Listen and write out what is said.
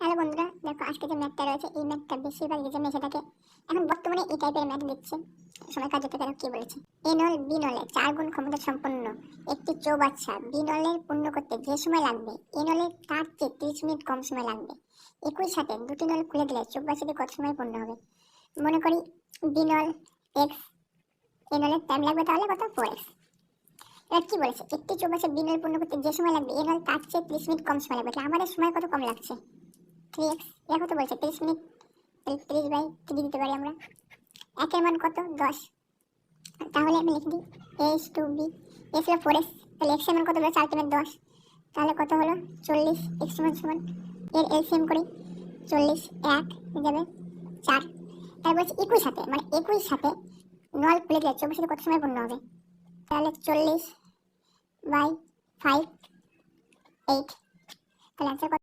Hello বন্ধুরা, দেখো আজকে যে ম্যাথটা রয়েছে, এই ম্যাথটা বেশিরভাগ যে মেশে থাকে এখন বর্তমানে এই টাইপের ম্যাথ দিচ্ছে। সময় কার্য থেকে কি বলেছে। এ নল বি নলে চার গুণ ক্ষমতা সম্পন্ন একটি চৌবাচ্চা বি নলের পূর্ণ করতে যে সময় লাগবে এ নলে তার চেয়ে তিরিশ মিনিট কম সময় লাগবে। একই সাথে দুটি নল খুলে দিলে চৌবাচ্চাটি কত সময় পূর্ণ হবে? মনে করি বি নল এক্স এ নলের টাইম লাগবে তাহলে কত? ফোর এক্স এবার কি বলেছে? একটি চৌবাচ্চা বি নল পূর্ণ করতে যে সময় লাগবে এ নল তার চেয়ে তিরিশ মিনিট কম সময় লাগবে। আমাদের সময় কত কম লাগছে? থ্রি এক্সের কত বলছে? তিরিশ মিনিট? তাহলে তিরিশ বাই থ্রি দিতে পারি আমরা? একের মান কত? দশ। তাহলে আমি লিখে দিই এইচ টু বি এ ছিল ফোর এক্স তাহলে এক্সের মান কত বলেছে আলটিমেট দশ। তাহলে কত হলো? চল্লিশ এক্স সমান সমান। এর এলসিএম করি। চল্লিশ, এক যাবে চার। তাই বলছে একুশ সাথে মানে একুশ সাথে নল খুলে দিলে চব্বিশ সাথে কত সময় পূর্ণ হবে? তাহলে চল্লিশ বাই ফাইভ এইট তাহলে অ্যান্সার